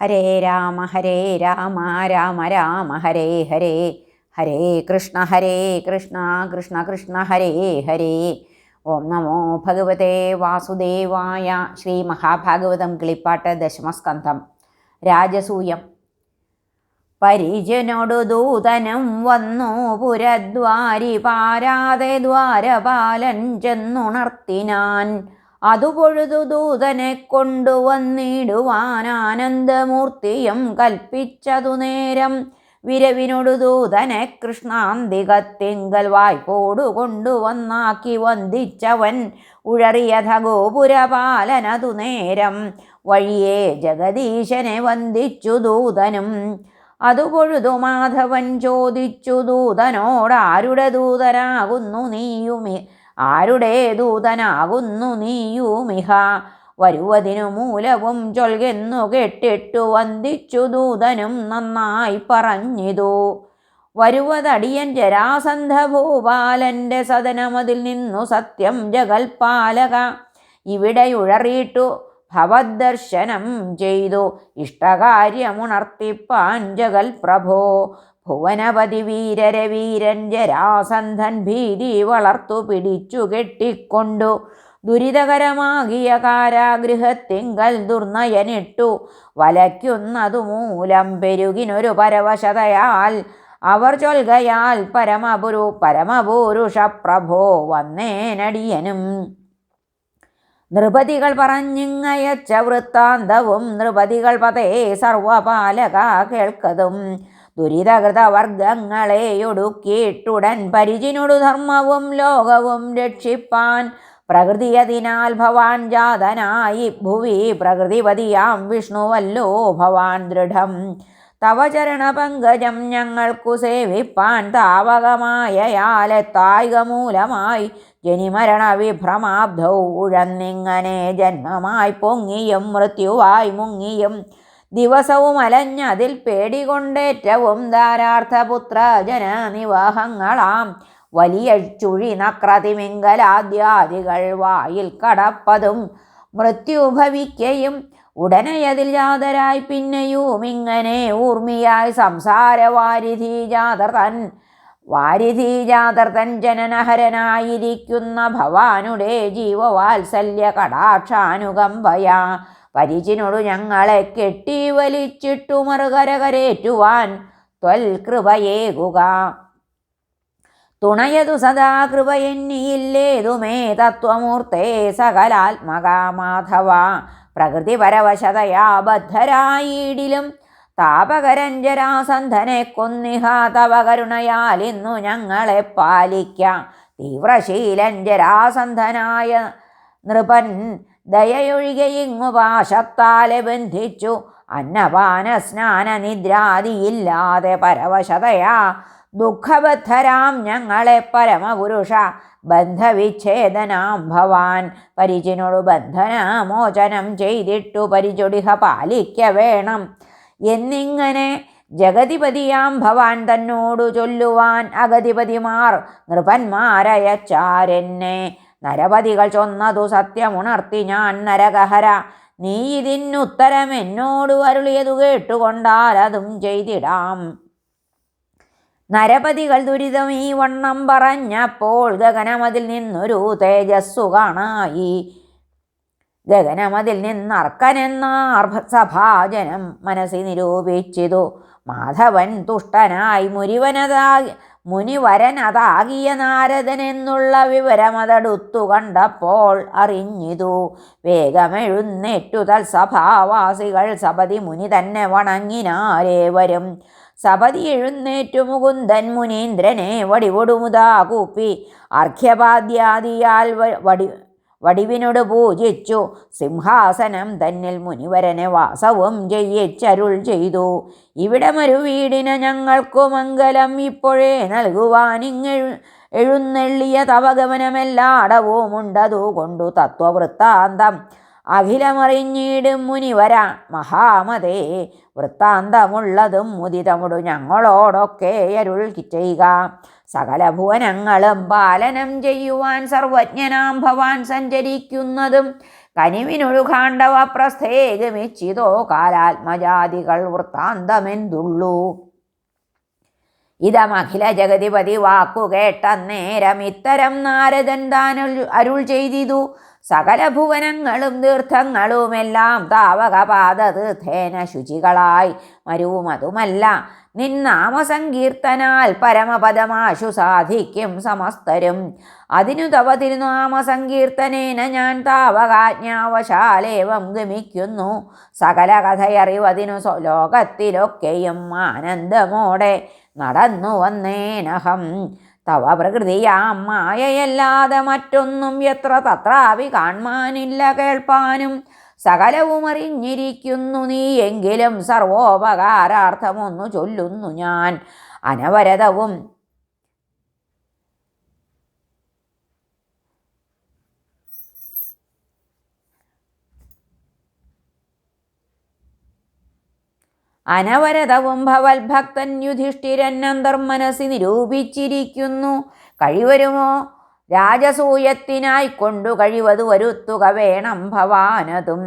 ഹരേ രാമ ഹരേ രാമ രാമ രാമ ഹരേ ഹരേ. ഹരേ കൃഷ്ണ ഹരേ കൃഷ്ണ കൃഷ്ണ കൃഷ്ണ ഹരേ ഹരേ. ഓം നമോ ഭഗവതേ വാസുദേവായ ശ്രീ മഹാഭാഗവതം കിളിപ്പാട്ട് ദശമസ്കന്ധം. രാജസൂയം. പരിജനോടു ദൂതനം വന്നു പുരദ്വാരി പാരാതെ ദ്വാരപാലൻ ചെന്നുണർത്തിനാൻ. അതുപൊഴുതു ദൂതനെ കൊണ്ടുവന്നിടുവാൻ ആനന്ദമൂർത്തിയും കൽപ്പിച്ചതു നേരം. വിരവിനോടു ദൂതനെ കൃഷ്ണാന്തികത്തിങ്കൽ വായ്പോടു കൊണ്ടുവന്നാക്കി വന്ദിച്ചവൻ ഉഴറിയഥ ഗോപുരപാലനതു നേരം. വഴിയെ ജഗദീശനെ വന്ദിച്ചു ദൂതനും. അതുപൊഴുതു മാധവൻ ചോദിച്ചു ദൂതനോടാരുടെ ദൂതനാകുന്നു നീയുമി. ആരുടെ ദൂതനാകുന്നു നീയുമിഹ വരുവതിനു മൂലവും ചൊൽകെന്നു കെട്ടിട്ടു വന്ദിച്ചു ദൂതനും നന്നായി പറഞ്ഞിതു. വരുവതടിയൻ ജരാസന്ധ ഭൂപാലന്റെ സദനമതിൽ നിന്നു സത്യം ജഗൽപാലക. ഇവിടെയുഴറിയിട്ടു ഭവദർശനം ചെയ്തു. ഇഷ്ടകാര്യമുണർത്തിപ്പാൻ ജഗൽ പ്രഭോ ഭുവനപതി വീരരെ വീരൻ ജരാസന്ധൻ ഭീതി വളർത്തു പിടിച്ചു കെട്ടിക്കൊണ്ടു. ദുരിതകരമാകിയ കാരാഗൃഹത്തിങ്കൽ ദുർനയനിട്ടു. വലയ്ക്കുന്നതു മൂലം പെരുകിനൊരു പരവശതയാൽ അവർ ചൊൽകയാൽ പരമപുരു പരമപുരുഷ പ്രഭോ വന്നേനടിയനും. നൃപതികൾ പറഞ്ഞിങ്ങയച്ച വൃത്താന്തവും നൃപതികൾ പതേ സർവപാലക കേൾക്കതും. ദുരിതകൃത വർഗങ്ങളെയൊടുക്കിയിട്ടുടൻ പരിചിനൊടു ധർമ്മവും ലോകവും രക്ഷിപ്പാൻ പ്രകൃതിയതിനാൽ ഭവാൻ ജാതനായി ഭുവി പ്രകൃതിപതിയാം വിഷ്ണുവല്ലോ ഭവാൻ ദൃഢം. തവ ചരണപങ്കജം ഞങ്ങൾക്കു സേവിപ്പാൻ താവകമായയാലെത്തായിക തായികമൂലമായി ജനിമരണ വിഭ്രമാബ്ധൗ ഉഴന്നിങ്ങനെ ജന്മമായി പൊങ്ങിയും മൃത്യുവായി മുങ്ങിയും ദിവസവും അലഞ്ഞതിൽ പേടികൊണ്ടേറ്റവും ധാരാർത്ഥപുത്ര ജനനിവാഹങ്ങളാം. വലിയ ചുഴി നക്രതിമിങ്കലാദ്യാദികൾ വായിൽ കടപ്പതും മൃത്യുഭവിക്കയും ഉടനെയതിൽ ജാതരായി പിന്നെയും ഇങ്ങനെ ഊർമിയായി സംസാരവാരിധി ജാതർതൻ വാരിധി ജാതർതൻ ജനനഹരനായിരിക്കുന്ന ഭവാനുടെ ജീവവാത്സല്യ കടാക്ഷാനുകമ്പയാ. പരിചിനോടു ഞങ്ങളെ കെട്ടി വലിച്ചിട്ടു മറുകരകരേറ്റുവാൻ ത്വൽകൃപയേകുക തുണയതു സദാ കൃപയെന്നിയില്ലേതുമേ തത്വമൂർത്തേ സകലാത്മക മാധവ. പ്രകൃതിപരവശതയാ ബദ്ധരായിടിലും താപകരഞ്ജരാസന്ധനെ കൊന്നിഹ തവ കരുണയാൽ ഇന്നു ഞങ്ങളെ പാലിക്കാം. തീവ്രശീലഞ്ജരാസന്ധനായ നൃപൻ ദയയൊഴികെ ഇങ്ങു പാശത്താലെ ബന്ധിച്ചു. അന്നപാന സ്നാന നിദ്രാദിയില്ലാതെ പരവശതയാ. ദുഃഖബദ്ധരാം ഞങ്ങളെ പരമപുരുഷ. ബന്ധവിച്ഛേദനാം ഭവാൻ. പരിചിനോടു ബന്ധനമോചനം ചെയ്തിട്ടു പരിചൊടിഹ പാലിക്ക വേണം. എന്നിങ്ങനെ ജഗതിപതിയാം ഭവാൻ തന്നോടു ചൊല്ലുവാൻ അഗതിപതിമാർ. നൃപന്മാരയച്ചാരെന്നെ നരപതികൾ ചൊന്നതു സത്യമുണർത്തി ഞാൻ നരകഹര. നീ ഇതിനുത്തരം എന്നോട് അരുളിയതു കേട്ടുകൊണ്ടാൽ അതും ചെയ്തിടാം. നരപതികൾ ദുരിതം ഈ വണ്ണം പറഞ്ഞപ്പോൾ ഗഗനമതിൽ നിന്നൊരു തേജസ്സു കാണായി. ഗഗനമതിൽ നിന്നർക്കനെന്ന സഭാജനം മനസ്സി നിരൂപിച്ചിതു. മാധവൻ തുഷ്ടനായി മുരിവനതാകി മുനിവരനതാകിയ നാരദനെന്നുള്ള വിവരമതടുത്തു കണ്ടപ്പോൾ അറിഞ്ഞിതു. വേഗമെഴുന്നേറ്റു തൽസഭാവാസികൾ സപതി മുനി തന്നെ വണങ്ങിനാരേവരും സപതി എഴുന്നേറ്റു മുകുന്ദൻ മുനീന്ദ്രനെ വടിവൊടുമുതാ കൂപ്പി അർഘ്യപാദ്യാദിയാൽ വടി വടിവിനോട് പൂജിച്ചു. സിംഹാസനം തന്നിൽ മുനിവരനെ വാസവും ചെയ്യിച്ചരുൾ ചെയ്തു. ഇവിടെ മരു വീടിന് ഞങ്ങൾക്കു മംഗലം ഇപ്പോഴേ നൽകുവാനിങ്ങെഴു എഴുന്നള്ളിയ തവഗമനമെല്ലാടവുമുണ്ടതു കൊണ്ടു തത്വവൃത്താന്തം അഖിലമറിഞ്ഞിടും മുനിവര മഹാമതേ. വൃത്താന്തമുള്ളതും മുദിതമുടു ഞങ്ങളോടൊക്കെ അരുൾ ചെയ്യുക. സകല ഭുവനങ്ങളും പാലനം ചെയ്യുവാൻ സർവജ്ഞനാം ഭവാൻ സഞ്ചരിക്കുന്നതും കനിവിനൊഴുകാണ്ടവ പ്രസ്ഥേകമിച്ചിതോ കാലാത്മജാതികൾ വൃത്താന്തമെന്തുള്ളൂ. ഇതമഖില ജഗതിപതി വാക്കു കേട്ടന്നേരം ഇത്തരം നാരദൻ താൻ അരുൾ ചെയ്തിതു. സകല ഭുവനങ്ങളും തീർത്ഥങ്ങളുമെല്ലാം താവകപാത തീർത്ഥേന ശുചികളായി. മരുവുമതുമല്ല നിന്നാമസങ്കീർത്തനാൽ പരമപദമാശു സാധിക്കും സമസ്തരും. അതിനു തവ തിരുനാമസങ്കീർത്തനേന ഞാൻ താവകാജ്ഞാവശാലേവം ഗമിക്കുന്നു. സകല കഥയറിവതിനു ലോകത്തിലൊക്കെയും ആനന്ദമോടെ നടന്നു വന്നേനഹം തവ പ്രകൃതിയാം മായയല്ലാതെ മറ്റൊന്നും എത്ര തത്രാവി കാൺമാനില്ല കേൾപ്പാനും. സകലവും അറിഞ്ഞിരിക്കുന്നു നീ എങ്കിലും സർവോപകാരാർത്ഥമൊന്നു ചൊല്ലുന്നു ഞാൻ. അനവരതവും അനവരതവും ഭവത്ഭക്തൻ യുധിഷ്ഠിരൻ അന്തർമനസ്സി നിരൂപിച്ചിരിക്കുന്നു കഴിവരുമോ? രാജസൂയത്തിനായി കൊണ്ടു കഴിവത് വരുത്തുക വേണം ഭവാനതും.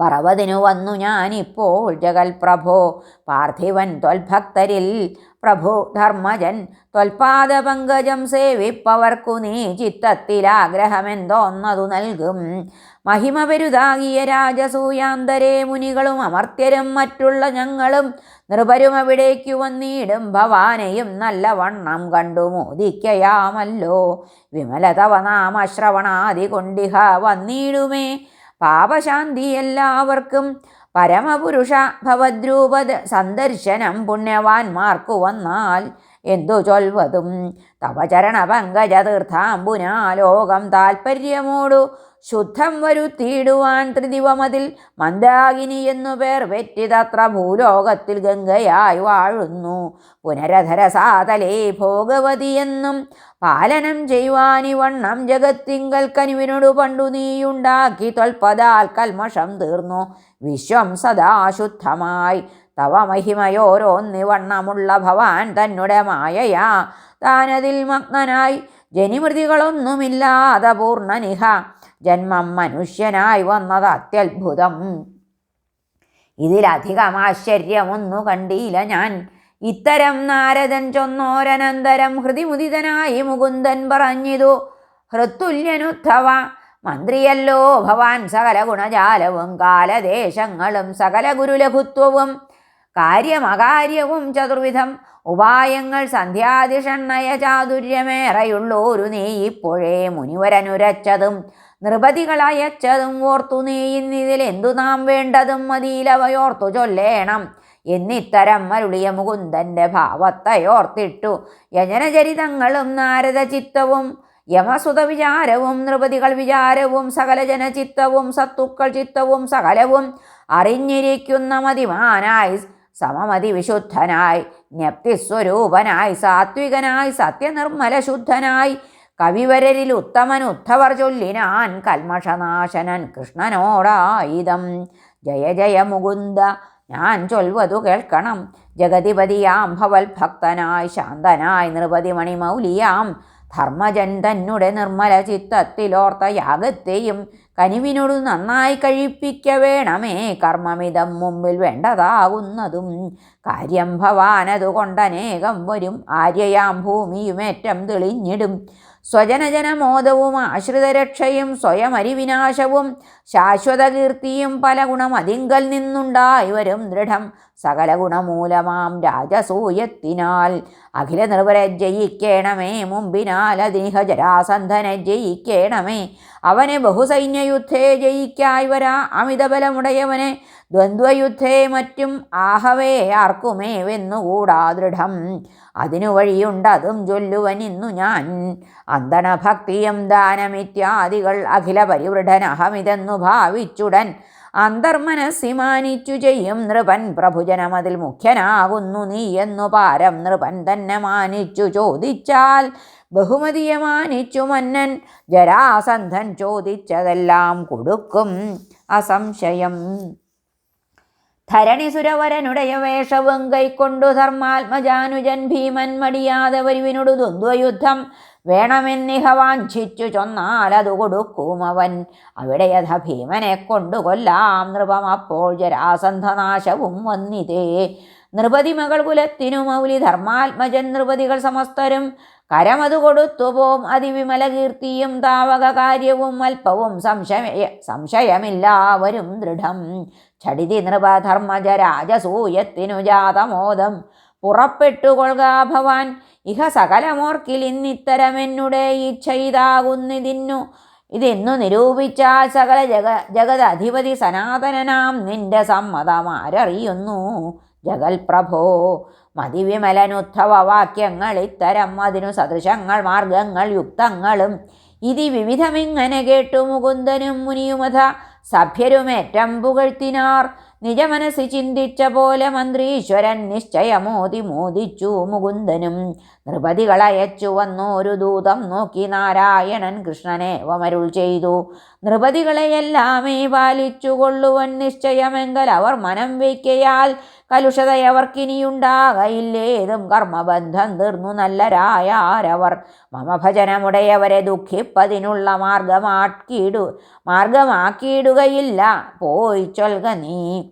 പറവതിനു വന്നു ഞാനിപ്പോൾ ജഗൽപ്രഭോ പാർത്ഥിവൻ ത്വൽഭക്തരിൽ പ്രഭു ധർമ്മജൻ ത്വൽപാദ പങ്കജം സേവിപ്പവർക്കു നീ ചിത്തത്തിലാഗ്രഹമെന്തോന്നതു നൽകും. മഹിമ പെരുതാകിയ രാജസൂയാന്തരേ മുനികളും അമർത്യരും മറ്റുള്ള ഞങ്ങളും നൃപരും അവിടേക്കു വന്നിടും. ഭവാനെയും നല്ലവണ്ണം കണ്ടു മോദിക്കയാമല്ലോ. വിമലതവ നാമശ്രവണാദി കൊണ്ടിഹ വന്നിടുമേ. പാപശാന്തി എല്ലാവർക്കും പരമപുരുഷ ഭവദ്രൂപ സന്ദർശനം പുണ്യവാന്മാർക്കു വന്നാൽ എന്തു ചൊൽവതും? തവ ചരണ പങ്കജ തീർത്ഥാംബുനാ ലോകം താൽപ്പര്യമോടു ശുദ്ധം വരുത്തിയിടുവാൻ ത്രിദിവമതിൽ മന്ദാകിനി എന്നു പേർ വെറ്റിതത്ര ഭൂലോകത്തിൽ ഗംഗയായി വാഴുന്നു. പുനരധര സാതലേ ഭോഗവതി എന്നും പാലനം ചെയ്യുവാനി വണ്ണം ജഗത്തിങ്കൽ കനിവിനോടു പണ്ടു നീയുണ്ടാക്കി തൊൽപ്പതാൽ കൽമഷം തീർന്നു. വിശ്വം സദാശുദ്ധമായി തവ മഹിമയോരോന്നിവണ്ണമുള്ള ഭവാൻ തന്നെ മായയാ. താനതിൽ മഗ്നനായി. ജനിമൃതികളൊന്നുമില്ലാതെ പൂർണനിഹ. ജന്മം മനുഷ്യനായി വന്നത് അത്യത്ഭുതം. ഇതിലധികം ആശ്ചര്യമൊന്നു കണ്ടില്ല ഞാൻ. ഇത്തരം നാരദൻ ചൊന്നോരനന്തരം ഹൃതിമുദിതനായി മുകുന്ദൻ പറഞ്ഞിതു. ഹൃത്തുല്യനുദ്ധവ മന്ത്രിയല്ലോ ഭവാൻ സകല ഗുണജാലവും കാലദേശങ്ങളും സകല ഗുരുലഘുത്വവും. കാര്യമകാര്യവും ചതുർവിധം ഉപായങ്ങൾ സന്ധ്യാദിഷണ്ണയ ചാതുര്യമേറെയുള്ളോരു നീ ഇപ്പോഴേ മുനിവരനുരച്ചതും നൃപതികളയച്ചതും ഓർത്തു നീ എന്തു നാം വേണ്ടതും മതിയിലവയോർത്തു ചൊല്ലേണം. എന്നിത്തരം മരുളിയ മുകുന്ദന്റെ ഭാവത്തയോർത്തിട്ടു. യജനചരിതങ്ങളും നാരദ ചിത്തവും യമസുത വിചാരവും നൃപതികൾ വിചാരവും സകല ജനചിത്തവും സത്തുക്കൾ ചിത്തവും സകലവും അറിഞ്ഞിരിക്കുന്ന മതിമാനായി സമമതി വിശുദ്ധനായി ജ്ഞപ്തിസ്വരൂപനായി സാത്വികനായി സത്യനിർമ്മല ശുദ്ധനായി കവിവരരിൽ ഉത്തമൻ ഉദ്ധവർ ചൊല്ലിനാൻ കൽമഷനാശനൻ കൃഷ്ണനോടായുധം. ജയ ജയ മുകുന്ദ ഞാൻ ചൊൽവതു കേൾക്കണം. ജഗതിപതിയാം ഭവൽ ഭക്തനായി ശാന്തനായി നൃപതി മണിമൗലിയാം ധർമ്മജൻ തന്നെ നിർമ്മല ചിത്തത്തിലോർത്ത യാഗത്തെയും കനിവിനോട് നന്നായി കഴിപ്പിക്ക വേണമേ. കർമ്മമിതം മുമ്പിൽ വേണ്ടതാകുന്നതും കാര്യം ഭവാനതുകൊണ്ടനേകം വരും. ആര്യയാം ഭൂമിയുമേറ്റം തെളിഞ്ഞിടും. സ്വജനജനമോദവും ആശ്രിതരക്ഷയും സ്വയം അരിവിനാശവും ശാശ്വത കീർത്തിയും പല ഗുണമതിങ്കൽ നിന്നുണ്ടായി വരും ദൃഢം സകല ഗുണമൂലമാം രാജസൂയത്തിനാൽ. അഖില നിർവരെ ജയിക്കേണമേ മുമ്പിനാൽ അതിനിഹ ജരാസന്ധനെ ജയിക്കേണമേ. അവനെ ബഹുസൈന്യയുദ്ധേ ജയിക്കായി വരാ അമിതബലമുടയവനെ ദ്വന്ദ്വയുദ്ധേ മറ്റും ആഹവേ ആർക്കുമേ വെന്നുകൂടാ ദൃഢം. അതിനു വഴിയുണ്ടതും ചൊല്ലുവൻ ഇന്നു ഞാൻ. അന്തണഭക്തിയും ദാനമിത്യാദികൾ അഖില പരിവൃഢനഹമിതെന്നു ഭാവിച്ചുടൻ. അന്തർമനസ്സി മാനിച്ചു ചെയ്യും നൃപൻ. പ്രഭുജനമതിൽ മുഖ്യനാകുന്നു നീ എന്നു പാരം. നൃപൻ തന്നെ മാനിച്ചു ചോദിച്ചാൽ ബഹുമതിയെ മാനിച്ചു മന്നൻ. ജരാസന്ധൻ ചോദിച്ചതെല്ലാം കൊടുക്കും അസംശയം. ധരണിസുരവരനുടയ വേഷവും കൈക്കൊണ്ടു ധർമാത്മജാനുജൻ ഭീമൻ മടിയാതെ വരുവിനോട് ദ്വന്ദ്വയുദ്ധം. വേണമെന്നിഹ വാഞ്ചിച്ചു ചൊന്നാൽ അത് കൊടുക്കും അവൻ. അവിടെ യഥ ഭീമനെ കൊണ്ടു കൊല്ലാം. നൃപം അപ്പോൾ ജരാസന്ധനാശവും വന്നിതേ. നൃപതി മകൾ കുലത്തിനു മൗലി ധർമാത്മജൻ നൃപതികൾ സമസ്തരും കരമതു കൊടുത്തു പോം. അതിവിമല കീർത്തിയും താവക കാര്യവും അല്പവും സംശയ സംശയമില്ലാവരും ദൃഢം. ഛടിതി നൃപധർമ്മജ രാജസൂയത്തിനു ജാതമോദം. പുറപ്പെട്ടുകൊള്ളുക ഭവാൻ. ഇഹ സകലമോർക്കിൽ ഇന്നിത്തരമെന്നുടെ ഇച്ഛ ഇതാകുന്നിതിന്നു ഇതെന്നു നിരൂപിച്ചാൽ സകല ജഗ ജഗദധിപതി സനാതനനാം നിന്റെ സമ്മതം ആരറിയുന്നു. ജഗൽപ്രഭോ മതിവിമലനുദ്ധവ വാക്യങ്ങൾ ഇത്തരം അതിനു സദൃശങ്ങൾ മാർഗങ്ങൾ യുക്തങ്ങളും ഇതി വിവിധമിങ്ങനെ കേട്ടു മുകുന്ദനും മുനിയുമഥ സഭ്യരുമേറ്റം പുകഴ്ത്തിനാർ. നിജമനസ് ചിന്തിച്ച പോലെ മന്ത്രീശ്വരൻ നിശ്ചയമോതി മോദിച്ചു മുകുന്ദനും. നൃപതികളയച്ചു വന്നോരു ദൂതം നോക്കി നാരായണൻ കൃഷ്ണനെ വമരുൾ ചെയ്തു. നൃപതികളെയെല്ലാമേ പാലിച്ചു കൊള്ളുവൻ നിശ്ചയമെങ്കൽ അവർ മനം വയ്ക്കയാൽ കലുഷതയവർക്കിനിയുണ്ടാകയില്ലേതും കർമ്മബന്ധം തീർന്നു നല്ലരായാരവർ. മമ ഭജനമുടയവരെ ദുഃഖിപ്പതിനുള്ള മാർഗമാക്കിയിടു മാർഗമാക്കിയിടുകയില്ല. പോയി ചൊൽക നീ.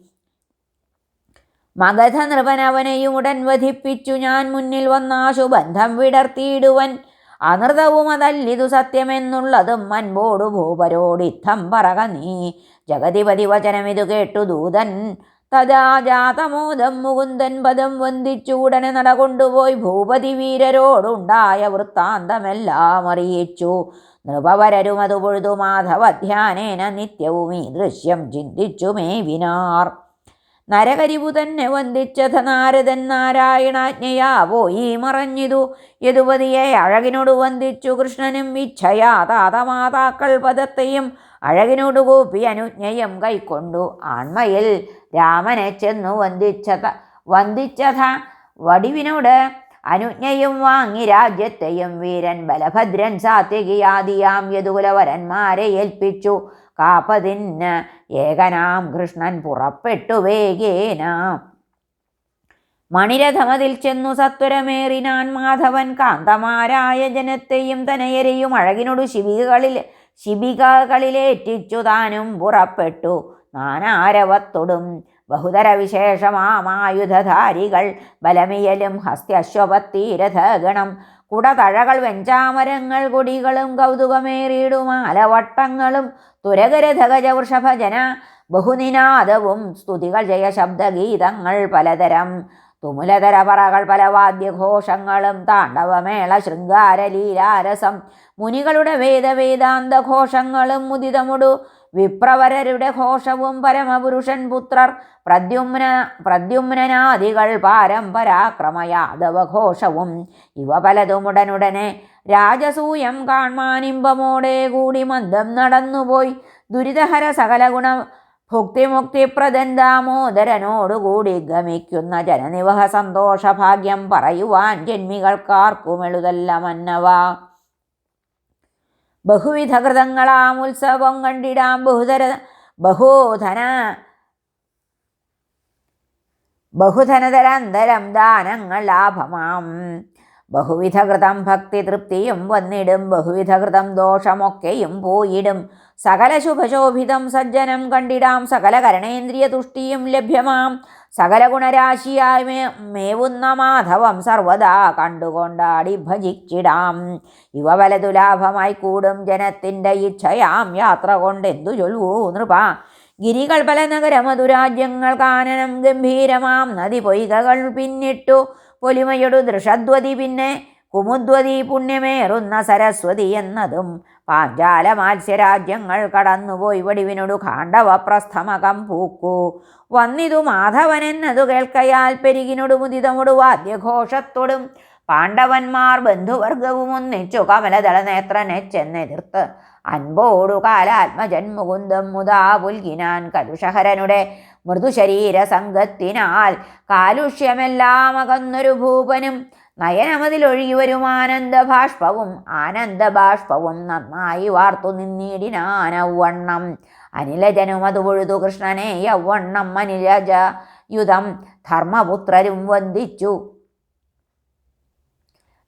മഗധ നൃപനവനെയും ഉടൻ വധിപ്പിച്ചു ഞാൻ മുന്നിൽ വന്നാശു ബന്ധം വിടർത്തിയിടുവൻ. അനൃതവും അതല്ലിതു സത്യമെന്നുള്ളതും മൻപോടു ഭൂപരോടിത്തം പറക നീ. ജഗതിപതി വചനമിതു കേട്ടു ദൂതൻ. തഥാ ജാതമോദം മുകുന്ദൻ പദം വന്ദിച്ചുടനെ നടകൊണ്ടുപോയി ഭൂപതി വീരരോടുണ്ടായ വൃത്താന്തമെല്ലാം അറിയിച്ചു. നൃപവരരും അത് പൊഴുതു മാധവധ്യാനേന നിത്യവും ഈ ദൃശ്യം ചിന്തിച്ചു മേവിനാർ. നരകരിവു തന്നെ വന്ദിച്ചഥ നാരദൻ നാരായണാജ്ഞയാ പോയി മറഞ്ഞിതു. യദുപതിയെ അഴകിനോട് വന്ദിച്ചു കൃഷ്ണനും ഇച്ഛയാ താതമാതാക്കൾ പദത്തെയും അഴകിനോട് കൂപ്പി അനുജ്ഞയം കൈക്കൊണ്ടു. ആൺമയിൽ രാമനെ ചെന്നു വന്ദിച്ചത വന്ദിച്ചത വടിവിനോട് അനുജ്ഞയും വാങ്ങി രാജ്യത്തെയും വീരൻ ബലഭദ്രൻ സാത്വികിയാദിയാം യദുകുലവരന്മാരെ ഏൽപ്പിച്ചു. കാപ്പതിന് ഏകനാം കൃഷ്ണൻ പുറപ്പെട്ടു വേഗേന. മണിരഥമതിൽ ചെന്നു സത്വരമേറിനാൻ മാധവൻ കാന്തമാരായ ജനത്തെയും തനയരെയും അഴകിനോടു ശിബികളിൽ ശിബികകളിലേറ്റിച്ചു താനും പുറപ്പെട്ടു. നാനാരവത്തൊടും. ബഹുതര വിശേഷമാമായുധധാരികൾ ബലമിയലും ഹസ്ത്യശ്വപത്തീരഥഗണം. കുടതഴകൾ വെഞ്ചാമരങ്ങൾ കൊടികളും കൗതുകമേറിയിടുമാലവട്ടങ്ങളും തുരകരഥഗജ വൃഷഭജന ബഹുനിനാദവും സ്തുതികൾ ജയശബ്ദഗീതങ്ങൾ പലതരം. തുമുലതര പറകൾ പല വാദ്യഘോഷങ്ങളും താണ്ഡവമേള ശൃംഗാരലീലാരസം മുനികളുടെ വേദവേദാന്ത ഘോഷങ്ങളും മുദിതമുടു. വിപ്രവരരുടെ ഘോഷവും പരമപുരുഷൻ പുത്രർ പ്രദ്യുമ്ന പ്രദ്യുമ്നാദികൾ പാരമ്പരാക്രമ ഘോഷവും ഇവ പലതുമുടനുടനെ രാജസൂയം കാൺമാനിമ്പമോടെ കൂടി മന്ദം നടന്നുപോയി. ദുരിതഹര സകല ഗുണ ഭുക്തിമുക്തിപ്രദൻ ദാമോദരനോടുകൂടി ഗമിക്കുന്ന ജനനിവഹ സന്തോഷഭാഗ്യം പറയുവാൻ ജന്മികൾക്കാർക്കും എളുതല്ല മന്നവ ബഹുവിധ കൃതങ്ങളാം ഉത്സവം കണ്ടിടാം ബഹുതര ബഹുധന ബഹുധനതരന്തരം ദാനങ്ങൾ ലാഭമാം. ബഹുവിധ ഭക്തിതൃപ്തിയും ഭക്തി തൃപ്തിയും വന്നിടും ബഹുവിധകൃതം ദോഷമൊക്കെയും പോയിടും. സകല ശുഭശോഭിതം സജ്ജനം കണ്ടിടാം സകല കരണേന്ദ്രിയ തുഷ്ടിയും ലഭ്യമാം. സകല ഗുണരാശിയായി മേവുന്ന മാധവം സർവദാ കണ്ടുകൊണ്ടാടി ഭജിച്ചിടാം. ഇവ വലതു ലാഭമായി കൂടും ജനത്തിന്റെ ഇച്ഛയാം. യാത്ര കൊണ്ടെന്തു ചൊൽവൂ നൃപ. ഗിരികൾ പല നഗരമധുരാജ്യങ്ങൾ കാനനം ഗംഭീരമാം. നദി പൊയ്കകൾ പിന്നിട്ടു പൊലിമയൊടു ദൃഷദ്വതി പിന്നെ കുമുദ്വതി പുണ്യമേറുന്ന സരസ്വതി എന്നതും പാഞ്ചാല മാത്സ്യരാജ്യങ്ങൾ കടന്നുപോയി വടിവിനോടു കാണ്ഡവ പ്രസ്ഥമകം പൂക്കു. വന്നിതു മാധവൻ എന്നതു കേൾക്കയാൽ പെരുകിനോടു മുദിതമൊടു വാദ്യഘോഷത്തോടും പാണ്ഡവന്മാർ ബന്ധുവർഗവും ഒന്നിച്ചു കമലദള നേത്രനെ ചെന്നെതിർത്ത് അൻപോടു കാലാത്മജൻ മുകുന്ദം മുതാ പുൽകിനാൻ കലുഷഹരനുടെ മൃദുശരീര സംഘത്തിനാൽ കാലുഷ്യമെല്ലാം അകന്നൊരു ഭൂപനും. നയനമതിലൊഴുകി വരും ആനന്ദ ബാഷ്പവും ആനന്ദ ബാഷ്പവും നന്നായി വാർത്തു നിന്നിടിനാൻ അനിലജനുമതു പൊഴുതു കൃഷ്ണനെ യൗവണ്ണം അനിലജ യുധം ധർമ്മപുത്രരും വന്ദിച്ചു.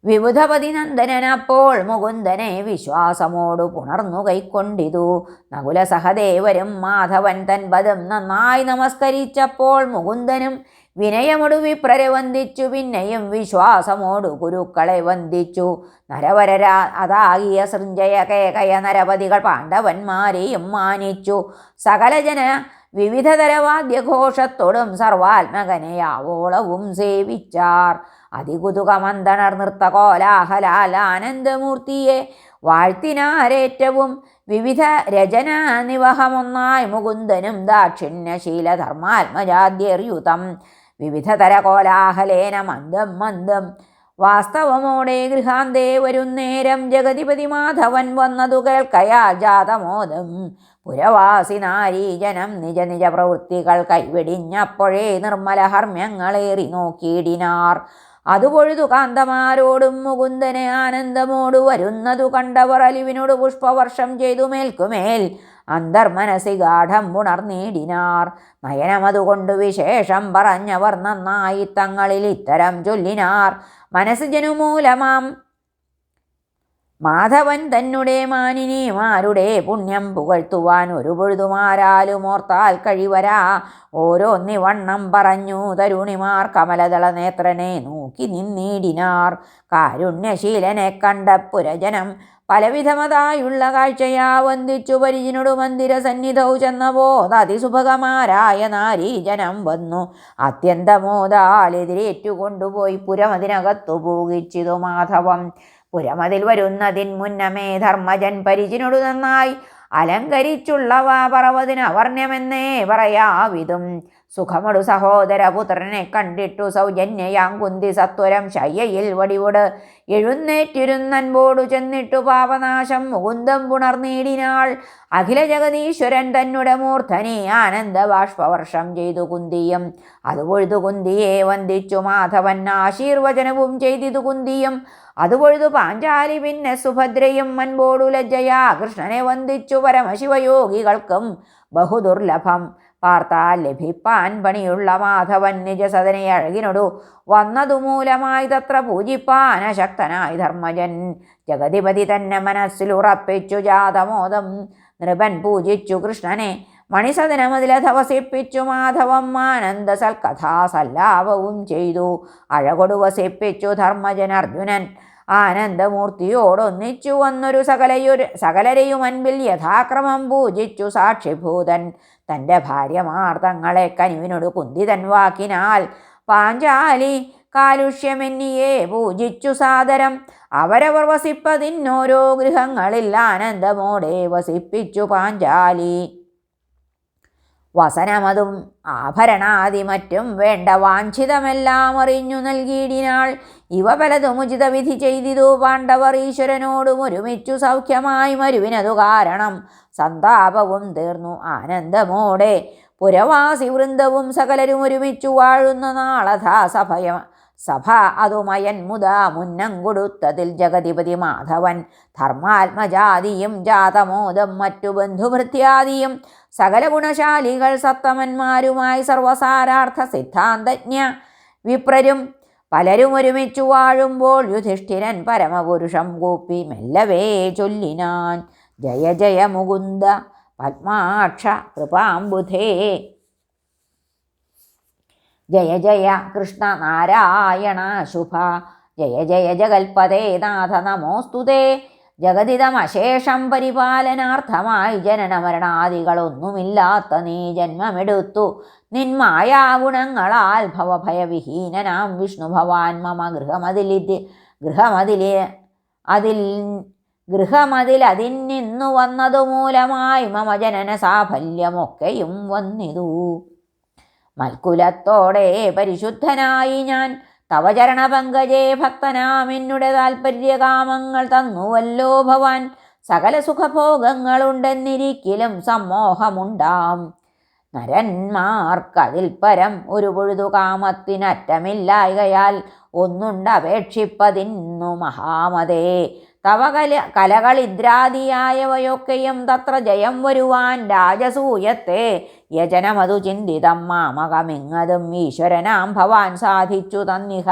വിബുധപതി നന്ദനപ്പോൾ മുകുന്ദനെ വിശ്വാസമോടു പുണർന്നു കൈക്കൊണ്ടിതു. നകുല സഹദേവരും മാധവൻ തൻ പദം നന്നായി നമസ്കരിച്ചപ്പോൾ മുകുന്ദനും വിനയമൊടു വിപ്രരെ വന്ദിച്ചു. പിന്നെയും വിശ്വാസമോടു ഗുരുക്കളെ വന്ദിച്ചു. നരവരരാ അതാകിയ സൃഞ്ജയ കേകയ നരപതികൾ പാണ്ഡവന്മാരെയും മാനിച്ചു. സകലജന വിവിധതരവാദ്യഘോഷത്തോടും സർവാത്മകനെ സർവാത്മകനെയാവോളവും സേവിച്ചാർ. അതികുതുകമന്തണർ നൃത്തകോലാഹലാൽ ആനന്ദമൂർത്തിയെ വാഴ്ത്തിനാരേറ്റവും വിവിധ രചനാനിവഹമൊന്നായി മുകുന്ദനും ദാക്ഷിണ്യശീല ധർമാത്മജാദ്യർയുതം വിവിധതര കോലാഹലേന മന്ദം മന്ദം. വാസ്തവമോടെ ഗൃഹാന്തേ വരുന്നേരം ജഗതിപതി മാധവൻ വന്നതു കേൾക്കയാ ജാതമോദം. പുരവാസി നാരീജനം നിജ നിജ പ്രവൃത്തികൾ കൈവെടിഞ്ഞപ്പോഴേ നിർമ്മലഹർമ്മ്യങ്ങളേറി നോക്കിയിടിനാർ. അതുപൊഴുതു കാന്തമാരോടും മുകുന്ദനെ ആനന്ദമോടു വരുന്നതു കണ്ടവർ അലിവിനോട് പുഷ്പവർഷം ചെയ്തു മേൽക്കുമേൽ. അന്തർമനസി ഗാഠം ഉണർന്നീടിനാർ. നയനമതുകൊണ്ട് വിശേഷം പറഞ്ഞവർ നന്നായി തങ്ങളിൽ ഇത്തരം ചൊല്ലിനാർ. മനസ്സ് ജനുമൂലമാം മാധവൻ തന്നെ മാനിനിമാരുടെ പുണ്യം പുകഴ്ത്തുവാൻ ഒരു പൊഴുതുമാരാലും ഓർത്താൽ കഴിവരാ. ഓരോന്നിവണ്ണം പറഞ്ഞു തരുണിമാർ കമലദള നേത്രനെ നോക്കി നിന്നീടിനാർ. കാരുണ്യശീലനെ കണ്ട പുരജനം പലവിധമതായുള്ള കാഴ്ചയാ വന്ദിച്ചു. പരിചിനോട് മന്ദിര സന്നിധൗ ചെന്നപോത് അതിസുഭകമാരായ നാരീജനം വന്നു. അത്യന്തമോദാലെതിരേറ്റുകൊണ്ടുപോയി പുരമതിനകത്തു പൂകിച്ചിതു മാധവം. പുരമതിൽ വരുന്നതിൻ മുന്നമേ ധർമ്മജൻ പരിചിനോടു നന്നായി അലങ്കരിച്ചുള്ളവ പറവതിന് അവർണ്യമെന്നേ പറയാവിതും. സുഖമടു സഹോദരപുത്രനെ കണ്ടിട്ടു സൗജന്യയാം കുന്തി സത്വരം ശയ്യയിൽ വടിവോട് എഴുന്നേറ്റിരുന്നൻപോടു ചെന്നിട്ടു പാപനാശം മുകുന്ദം പുണർനീടിനാൾ അഖില ജഗതീശ്വരൻ തന്നുടെ മൂർധനി ആനന്ദ ബാഷ്പവർഷം ചെയ്തു കുന്തിയും. അതുപൊഴുതു കുന്തിയെ വന്ദിച്ചു മാധവൻ ആശീർവചനവും ചെയ്തിതു കുന്തിയും. അതുപൊഴുതു പാഞ്ചാലി പിന്നെ സുഭദ്രയും മൻപോടു ലജ്ജയാ കൃഷ്ണനെ വന്ദിച്ചു പരമശിവയോഗികൾക്കും ബഹുദുർലഭം. പാർത്താൽ ലഭിപ്പാൻ പണിയുള്ള മാധവൻ നിജസദനെ അഴകിനൊടു വന്നതു മൂലമായി തത്ര പൂജിപ്പാൻ അശക്തനായി ധർമ്മജൻ. ജഗതിപതി തന്നെ മനസ്സിലുറപ്പിച്ചു ജാതമോദം നൃപൻ പൂജിച്ചു കൃഷ്ണനെ മണിസദനമതിലധവസിപ്പിച്ചു മാധവം ആനന്ദ സൽക്കഥാസല്ലാപവും ചെയ്തു. അഴകൊടു വസിപ്പിച്ചു ധർമ്മജൻ അർജുനൻ ആനന്ദമൂർത്തിയോടൊന്നിച്ചു വന്നൊരു സകലയൊരു സകലരെയും അൻപിൽ യഥാക്രമം പൂജിച്ചു സാക്ഷിഭൂതൻ. തന്റെ ഭാര്യമാർ തങ്ങളെ കനിവിനോട് കുന്തിതൻ വാക്കിനാൽ പാഞ്ചാലി കാലുഷ്യമെന്നിയെ പൂജിച്ചു സാദരം. അവരവർ വസിപ്പതിന്നോരോ ഗൃഹങ്ങളിൽ ആനന്ദമോടെ വസിപ്പിച്ചു പാഞ്ചാലി. വസനമതും ആഭരണാദി മറ്റും വേണ്ട വാഞ്ചിതമെല്ലാം അറിഞ്ഞു നൽകിയിടിനാൾ. ഇവ പലതും ഉചിത വിധി ചെയ്തിതു. പാണ്ഡവർ ഈശ്വരനോടും ഒരുമിച്ചു സൗഖ്യമായി മരുവിനതു കാരണം സന്താപവും തീർന്നു. ആനന്ദമോടെ പുരവാസി വൃന്ദവും സകലരും ഒരുമിച്ചു വാഴുന്ന നാളഥാ സഭ അതുമയൻ മുത മുന്നം കൊടുത്തതിൽ ജഗതിപതി മാധവൻ. ധർമാത്മജാതിയും ജാതമോദം മറ്റു ബന്ധുവൃത്യാദിയും സകല ഗുണശാലികൾ സത്തമന്മാരുമായി സർവസാരാർത്ഥ സിദ്ധാന്തജ്ഞ വിപ്രരും. പലരും ഒരുമിച്ചു വാഴുമ്പോൾ യുധിഷ്ഠിരൻ പരമപുരുഷം കൂപ്പി മെല്ലവേ ചൊല്ലിനാൻ. ജയ ജയ മുകുന്ദ പത്മാക്ഷ കൃപാംബുധേ. ജയ ജയ കൃഷ്ണ നാരായണ ശുഭ. ജയ ജയ ജഗൽപദേ നാഥ നമോസ്തുതേ ജഗതിതമശേഷം പരിപാലനാർത്ഥമായി ജനനമരണാദികളൊന്നുമില്ലാത്ത നീ ജന്മമെടുത്തു. നിന്മായാ ഗുണങ്ങളാൽ ഭവഭയവിഹീനനാം വിഷ്ണു ഭവാൻ മമ ഗൃഹമതിലി ഗൃഹമതിലെ അതിൽ ഗൃഹമതിൽ അതിൽ വന്നതു മൂലമായി മമ ജനന സാഫല്യമൊക്കെയും വന്നിതു. മൽക്കുലത്തോടെ പരിശുദ്ധനായി ഞാൻ തവ ചരണപങ്കജേ ഭക്തനാമിന്നുടെ താൽപ്പര്യകാമങ്ങൾ തന്നുവല്ലോ ഭവാൻ. സകല സുഖഭോഗങ്ങളുണ്ടെന്നിരിക്കലും സമ്മോഹമുണ്ടാം. നരന്മാർക്കതിൽ പരം ഒരു പൊഴുതു കാമത്തിനറ്റമില്ലായകയാൽ ഒന്നുണ്ടപേക്ഷിപ്പതിന്നു മഹാമതേ. തവ കല കലകളിദ്രാദിയായവയൊക്കെയും തത്ര ജയം വരുവാൻ രാജസൂയത്തെ യജനമതു ചിന്തിതം മാമകമിങ്ങതും ഈശ്വരനാം ഭവാൻ സാധിച്ചു തന്നിഹ.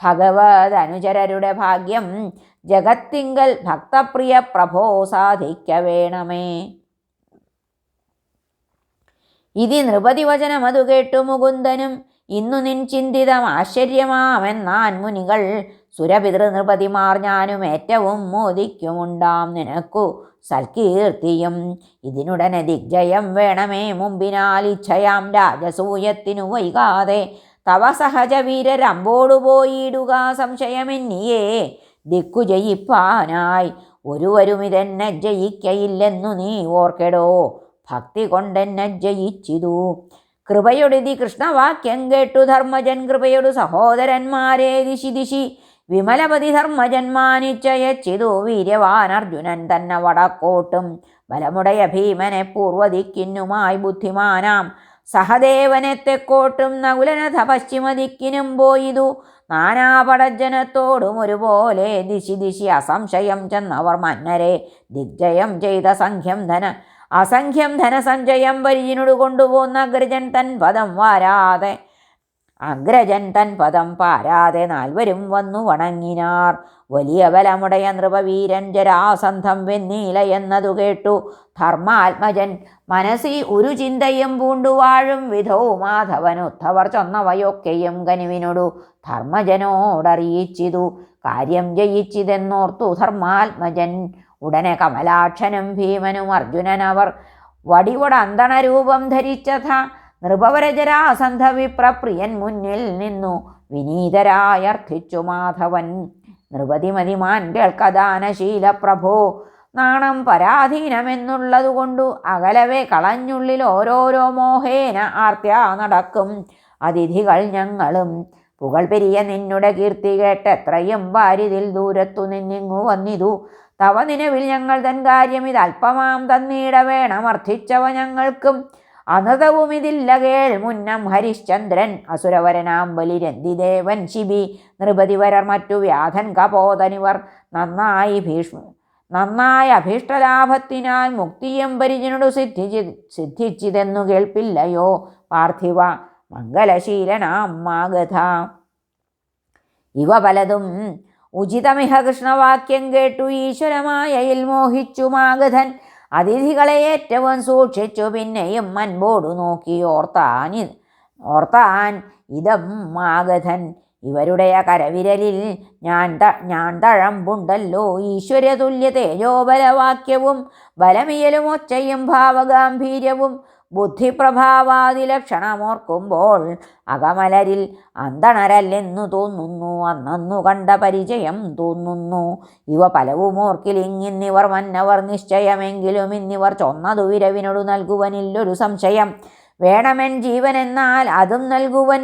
ഭഗവത് അനുചരരുടെ ഭാഗ്യം ജഗത്തിങ്കൽ ഭക്തപ്രിയ പ്രഭോ സാധിക്ക വേണമേ. ഇതി നൃപതി വചനമതു കേട്ടു മുകുന്ദനും ഇന്നു നിൻ ചിന്തിതം ആശ്ചര്യമാമെന്നാൻ മുനികൾ സുരപിതൃ നൃപതിമാർ ഞാനും ഏറ്റവും മോദിക്കുമുണ്ടാം നിനക്കു സൽകീർത്തിയും. ഇതിനുടനെ ദിഗ്ജയം വേണമേ മുമ്പിനാൽ ഇച്ഛയാം രാജസൂയത്തിനു വൈകാതെ. തവ സഹജ വീരരമ്പോടു പോയിടുക സംശയമെന്നിയേ. ദിക്കു ജയിപ്പാനായി ഒരുവരും ഇതെന്നെ ജയിക്കയില്ലെന്നു നീ ഓർക്കെടോ. ഭക്തി കൊണ്ടെന്നെ ജയിച്ചിതു. കൃപയൊടുതി കൃഷ്ണവാക്യം കേട്ടു ധർമ്മജൻ. കൃപയൊടു സഹോദരന്മാരെ. ദിശി ദിശി. വിമലപതി ധർമ്മജൻ മാനിച്ചയച്ചിതു വീര്യവാൻ അർജുനൻ തന്നെ വടക്കോട്ടും. ബലമുടയ ഭീമനെ പൂർവദിക്കിന്നുമായി ബുദ്ധിമാനാം. സഹദേവനെ തെക്കോട്ടും നകുലനഥ പശ്ചിമദിക്കിനും പോയിതു. നാനാപടജനത്തോടും ഒരുപോലെ ദിശി ദിശി അസംശയം ചെന്നവർ മന്നരെ. ദിഗ്ജയം ചെയ്ത സംഖ്യം ധന അസംഖ്യം ധനസഞ്ചയം പരിചിനോട് കൊണ്ടുപോന്ന അഗ്രജൻ തൻ പദം വാരാതെ അഗ്രജൻ തൻ പദം പാരാതെ നാൽവരും വന്നു വണങ്ങിനാർ. വലിയ ബലമുടയ നൃപവീരൻ ജരാസന്ധം വെന്നീല എന്നതു കേട്ടു. ധർമാത്മജൻ മനസ്സി ഒരു ചിന്തയും പൂണ്ടുവാഴും വിധോ മാധവനുത്തവർ ചൊന്നവയൊക്കെയും കനുവിനോടു. ധർമ്മജനോടറിയിച്ചിതു. കാര്യം ജയിച്ചിതെന്നോർത്തു ധർമാത്മജൻ. ഉടനെ കമലാക്ഷനും ഭീമനും അർജുനനവർ വടിവടന്തണരൂപം ധരിച്ചഥ നൃപവരജരാസന്ധ വിപ്രപ്രിയൻ മുന്നിൽ നിന്നു വിനീതരായർത്ഥിച്ചു മാധവൻ. നൃപതിമതിമാൻ കേൾക്കദാനശീല പ്രഭോ നാണം പരാധീനമെന്നുള്ളതുകൊണ്ടു അകലവേ കളഞ്ഞുള്ളിൽ ഓരോരോ മോഹേന ആർത്യാ നടക്കും. അതിഥികൾ ഞങ്ങളും പുകൾ പെരിയ നിന്നുടെ കീർത്തി കേട്ട് എത്രയും വാരിതിൽ ദൂരത്തു നിന്നിങ്ങു വന്നിതു. തവ നിലവിൽ ഞങ്ങൾ തൻ കാര്യം ഇത് അല്പമാം തന്നീട വേണമർത്ഥിച്ചവ ഞങ്ങൾക്കും. അനതവും ഇതില്ല കേൾ മുന്നം ഹരിശ്ചന്ദ്രൻ. അസുരവരനാം ബലിരന്തിദേവൻ ശിബി. നൃപതിവരർ മറ്റു വ്യാധൻ കപോതനിവർ. നന്നായി ഭീഷ്മ നന്നായി അഭീഷ്ടലാഭത്തിനാൽ മുക്തിയും പരിചനോട് സിദ്ധിച്ചി സിദ്ധിച്ചിതെന്നു കേൾപ്പില്ലയോ പാർത്ഥിവ. മംഗലശീലനാം മാഗധ ഇവ പലതും ഉചിതമിഹ കൃഷ്ണവാക്യം കേട്ടു ഈശ്വരമായയിൽ മോഹിച്ചു മാഗധൻ. അതിഥികളെ ഏറ്റവും സൂക്ഷിച്ചു പിന്നെയും അൻപോടു നോക്കി ഓർത്താൻ ഓർത്താൻ ഇതം മാഗധൻ ഇവരുടെ കരവിരലിൽ ഞാൻ ത ഞാൻ തഴമ്പുണ്ടല്ലോ. ഈശ്വരതുല്യ തേജോബലവാക്യവും ബലമിയലും ഒച്ചയും ഭാവഗാംഭീര്യവും ബുദ്ധിപ്രഭാവാദി ലക്ഷണമോർക്കുമ്പോൾ അകമലരിൽ അന്തണരല്ലെന്നു തോന്നുന്നു. അന്നു കണ്ട പരിചയം തോന്നുന്നു. ഇവ പലവും ഓർക്കിലിങ്ങിന്നിവർ മന്നവർ നിശ്ചയമെങ്കിലും ഇന്നിവർ ചൊന്നതു വിരവിനോടു നൽകുവനില്ലൊരു സംശയം. വേണമെൻ ജീവനെന്നാൽ അതും നൽകുവൻ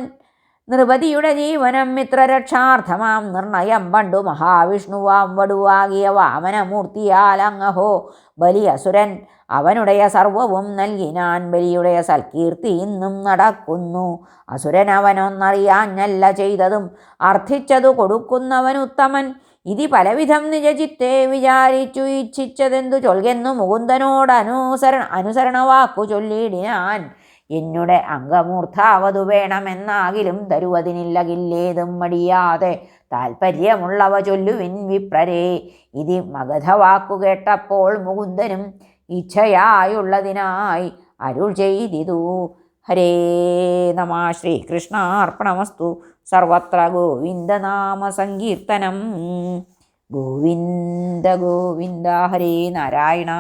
നൃപതിയുടെ ജീവനം മിത്രരക്ഷാർത്ഥമാം നിർണയം പണ്ടു മഹാവിഷ്ണുവാം വടുവാകിയ വാമനമൂർത്തിയാൽ അങ്ങഹോ ബലിയസുരൻ അവനുടയ സർവവും നൽകിനാൻ ബലിയുടെ സൽകീർത്തി ഇന്നും നടക്കുന്നു. അസുരൻ അവനൊന്നറിയാഞ്ഞല്ല ചെയ്തതും അർത്ഥിച്ചതു കൊടുക്കുന്നവനുത്തമൻ ഇതി പലവിധം നിജചിത്തെ വിചാരിച്ചു ഇച്ഛിച്ചതെന്തു ചൊൽകെന്നു മുകുന്ദനോട് അനുസരണ അനുസരണവാക്കു ചൊല്ലിയിടിനാൻ എന്നുടെ അംഗമൂർധാവതു വേണമെന്നാകിലും തരുവതിനില്ലകില്ലേതും മടിയാതെ താൽപ്പര്യമുള്ളവ ചൊല്ലുവിൻ വിപ്രരേ. ഇതി മഗധവാക്കു കേട്ടപ്പോൾ മുകുന്ദനും ഇച്ഛയായുള്ളതിനായി അരുൾ ചെയ്തിതു. ഹരേ നമ ശ്രീകൃഷ്ണാർപ്പണമസ്തു. സർവത്ര ഗോവിന്ദനാമ സങ്കീർത്തനം ഗോവിന്ദ ഗോവിന്ദ ഹരേ നാരായണ.